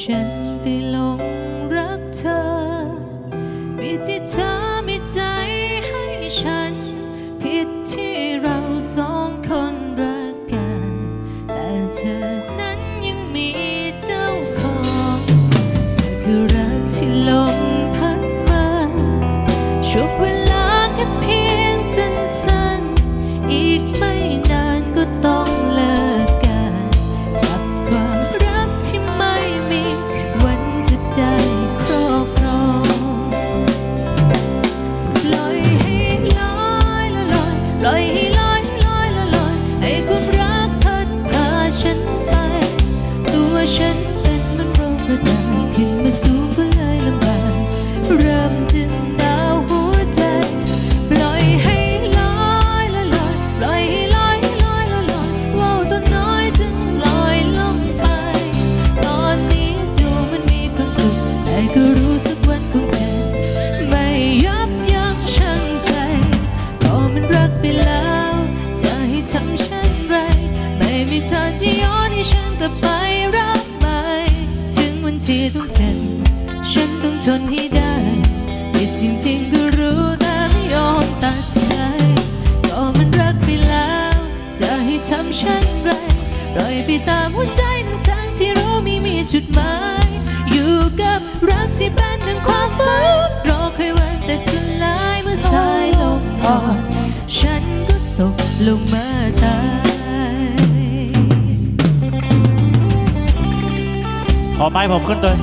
ฉันไปหลงรักเธอ มีที่เธอมีใจให้ฉัน ผิดที่เราสองคน ไม่มีทางที่ย้อนให้ฉันกลับไปรักใหม่ถึงวันที่ต้องเจ็บฉันต้องทนให้ได้ผิดจริงๆก็รู้แต่ไม่ยอมตัดใจก็มันรักไปแล้ว จะให้ทำเช่นไรปล่อยไปตามหัวใจทั้งทางที่รู้ไม่มีจุดหมาย อยู่กับรักที่เป็นดังความฝันรอคอยวันแตกสลายเมื่อสายลมอ่อนฉันก็ตกลงมาตาย ขอไม้ผมขึ้นด้ว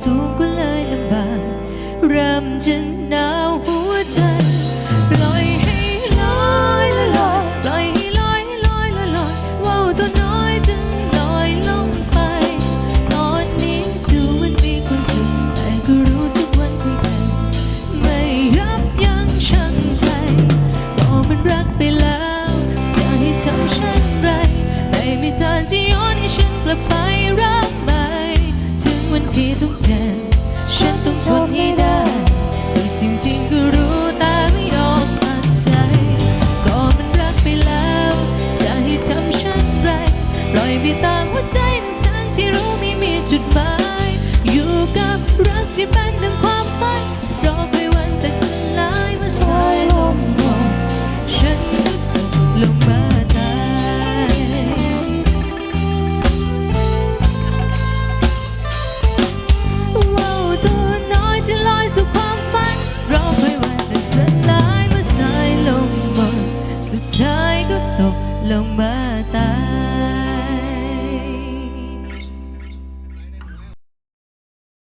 สูงก็เลยลำบากเริ่มจะหนาวหัวใจปล่อยให้ลอยละลอยปล่อยให้ลอยลอยละลอยว่าวตัวน้อยจึงลอยลงไป ตอนนี้ดูมันมีความสุขแต่ก็รู้สึกวันคงจะไม่ยับยั้งชั่งใจก็มันรักไปแล้วจะให้ทำเช่นไรไม่มีทางที่ย้อนให้ฉันกลับไป ที่เป็นดังความฝันรอไปวันแตกสลายเมื่อสายลมหมดฉันก็ตกลงมาตายว้าวตัวน้อยจะลอยสู่ความฝันรอไปวันแตกสลายเมื่อสายลมหมดสุดท้ายก็ตกลงมาตาย